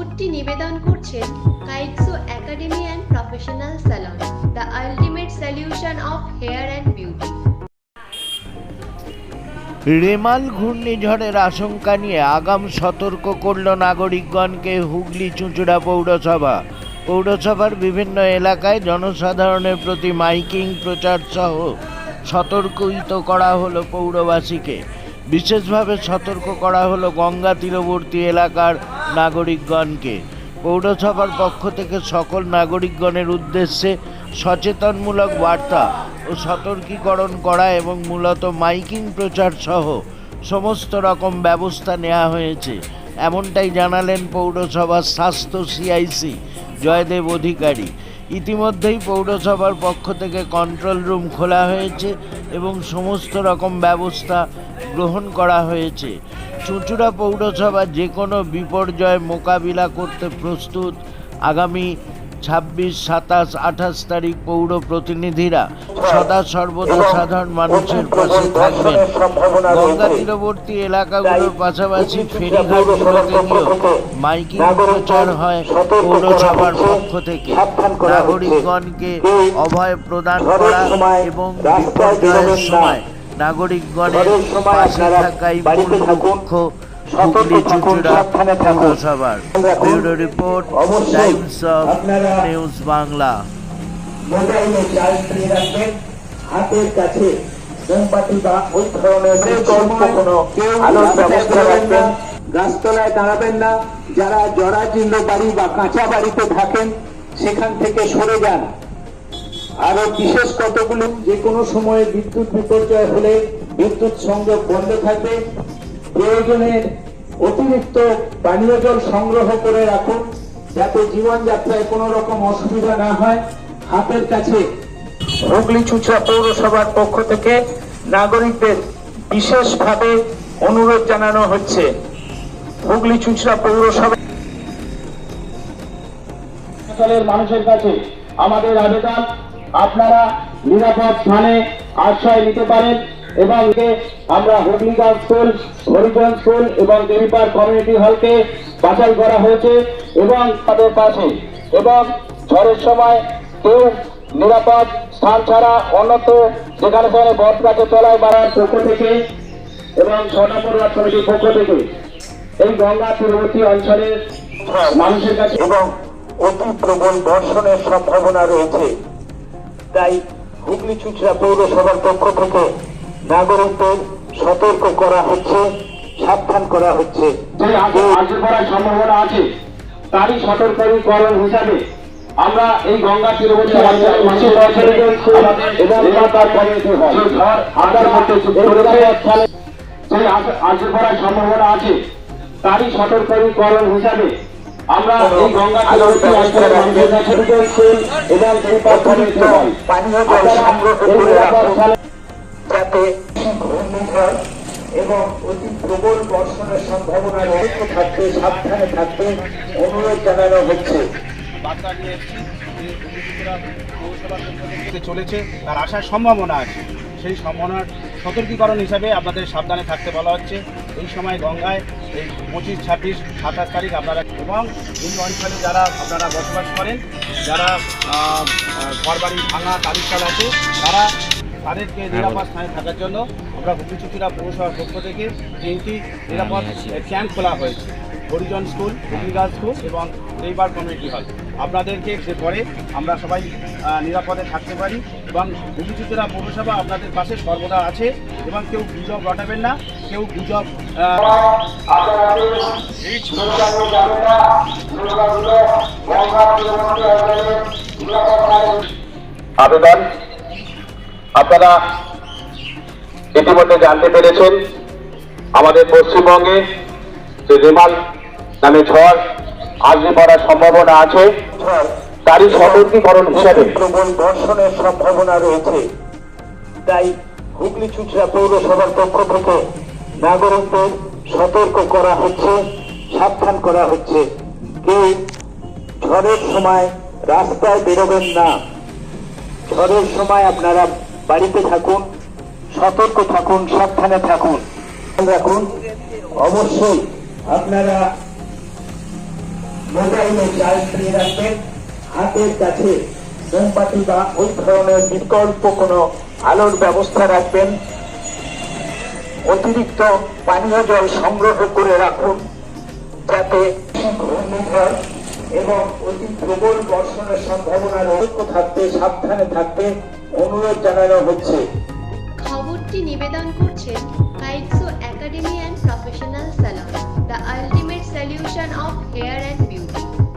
খবরটি নিবেদন করছেন Kaitso academy and professional salon, the ultimate solution of hair and beauty. Remal ঘূর্ণিঝড়ের আশঙ্কা নিয়ে আগাম সতর্ক করল নাগরিকগণকে হুগলি চুঁচুড়া পৌরসভা। পৌরসভার বিভিন্ন এলাকায় জনসাধারণের প্রতি মাইকিং প্রচার সহ সতর্কিত করা হলো পৌরবাসীকে। বিশেষভাবে সতর্ক করা হলো গঙ্গা তীরবর্তী এলাকার নাগরিকগণকে। পৌরসভার পক্ষ থেকে সকল নাগরিকগণের উদ্দেশ্যে সচেতনমূলক বার্তা ও সতর্কীকরণ করা এবং মূলত মাইকিং প্রচার সহ সমস্ত রকম ব্যবস্থা নেওয়া হয়েছে। এমনটাই জানালেন পৌরসভার স্বাস্থ্য সিআইসি জয়দেব অধিকারী। ইতিমধ্যেই পৌরসভার পক্ষ থেকে কন্ট্রোল রুম খোলা হয়েছে এবং সমস্ত রকম ব্যবস্থা গ্রহণ করা হয়েছে। চুঁচুড়া পৌরসভা যে কোনো বিপর্যয় মোকাবিলা করতে প্রস্তুত। আগামী ছাব্বিশ সাতাশ আঠাশ তারিখ পৌর প্রতিনিধিরা সদা সর্বদা সাধারণ মানুষের পাশে থাকবেন। গঙ্গা তীরবর্তী এলাকাগুলোর পাশাপাশি ফেরিঘাটগুলোতে গিয়েও মাইকিং প্রচার হয় পৌরসভার পক্ষ থেকে। নাগরিকগণকে অভয় প্রদান করা এবং বিপর্যয়ের সময় নাগরিকগণের পাশে থাকাই মূল লক্ষ্য হুগলি চুচুড়া পৌরসভার। Bureau report Times of news Bangla. মোবাইলে চার্জ দিয়ে রাখবেন। হাতের কাছে মোমবাতি বা ওই ধরনের কোনো আলোর ব্যবস্থা রাখবেন। গাছতলায় দাঁড়াবেন না। যারা জরাজীর্ণ বাড়ি বা কাঁচা বাড়িতে থাকেন সেখান থেকে সরে যান। আরও বিশেষ কতগুলো যে কোনো সময়ে বিদ্যুৎ বিপর্যয় হলে বিদ্যুৎ সংযোগ বন্ধ থাকবে, প্রয়োজনের অতিরিক্ত পানীয় জল সংগ্রহ করে রাখুন যাতে জীবনযাত্রায় কোনো রকম অসুবিধা না হয়। হাতের কাছে হুগলি চুচড়া পৌরসভার পক্ষ থেকে নাগরিকদের বিশেষভাবে অনুরোধ জানানো হচ্ছে। হুগলি চুচড়া পৌরসভা মানুষের কাছে আমাদের আবেদন। আপনারা নিরাপদ স্থানে আশ্রয় নিতে পারেন এবং আমরা গার্লস স্কুল হরিজন স্কুল এবং দেবীপার কমিউনিটি হলকে বাছাই করা হয়েছে এবং তাদের পাশে এবং ঝড়ের সময় কেউ নিরাপদ স্থান ছাড়া অন্যত্র যেখানে সেখানে বট গাছে তলায় বাড়ার পক্ষ থেকে এবং স্বর্ণপূর্ণা সমিতির পক্ষ থেকে এই গঙ্গা তীরবর্তী অঞ্চলের মানুষের কাছে এবং অতি প্রবল বর্ষণের সম্ভাবনা রয়েছে। তাই হুগলি চুচড়া পৌরসভার পক্ষ থেকে নাগরিকদের সতর্ক করা হচ্ছে সাবধান করা হচ্ছে। আগে পড়ার সম্ভাবনা আছে তারই সতর্কীকরণ হিসাবে আমরা এই গঙ্গা তীরবর্তী সম্ভাবনা আছে তারই সতর্কীকরণ হিসাবে আমরা এই গঙ্গা তীরবর্তী অঞ্চলের মানুষের কাছে স্কুল এবং দুইপার কমিউনিটি পানীয় জল সংগ্রহ করে যাতে ঘূর্ণিঝড় এবং অতি প্রবল বর্ষণের সম্ভাবনা রয়েছে থাকতে সাবধানে থাকতে অনুরোধ জানানো হচ্ছে। চলেছে তার আসার সম্ভাবনা আছে। সেই সম্ভাবনার সতর্কীকরণ হিসাবে আপনাদের সাবধানে থাকতে বলা হচ্ছে। এই সময় গঙ্গায় এই পঁচিশ ছাব্বিশ সাতাশ তারিখ আপনারা এবং এই অঞ্চলে যারা আপনারা বসবাস করেন যারা ঘরবাড়ি ভাঙা তালিকাল আছে তারা তাদেরকে নিরাপদ স্থানে থাকার জন্য আমরা হুগলি চুচুড়া পৌরসভার পক্ষ থেকে তিনটি নিরাপদ ক্যাম্প খোলা হয়েছে। হরিজন স্কুল গার্লস স্কুল এবং এইবার কমিউনিটি হল। আপনাদেরকে পরে আমরা সবাই নিরাপদে থাকতে পারি এবং চুচুড়া পৌরসভা আপনাদের পাশে সর্বদা আছে এবং কেউ গুজব রটাবেন না, কেউ গুজব আবেদন। আপনারা ইতিমধ্যে জানতে পেরেছেন, আমাদের পশ্চিমবঙ্গে যে রেমাল নামে ঝড় আসবে পড়ার সম্ভাবনা আছে। তারই সতর্কীকরণ হিসাবে। প্রবল বর্ষণের সম্ভাবনা রয়েছে। তাই হুগলি চুচড়া পৌরসভার পক্ষ থেকে নাগরিকদের সতর্ক করা হচ্ছে, সাবধান করা হচ্ছে। কেউ ঝড়ের সময় রাস্তায় বেরোবেন না। ঝড়ের সময় আপনারা বাড়িতে থাকুন, সতর্ক থাকুন, সাবধানে থাকুন। রাখুন, অবশ্যই আপনারা মোবাইলে চার্জ দিয়ে রাখবেন হাতের কাছে মোমবাতি বা ওই ধরনের বিকল্প কোনো আলোর ব্যবস্থা রাখবেন। অতিরিক্ত পানীয় জল সংগ্রহ করে রাখুন, যাতে ঘূর্ণিঝড় এবং অতি প্রবল বর্ষণের সম্ভাবনা রহিত থাকতে, সাবধানে থাকতে অনুরোধ জানানো হচ্ছে। খবরটি নিবেদন করছেন কাইটসো academy and professional salon the ultimate solution of hair and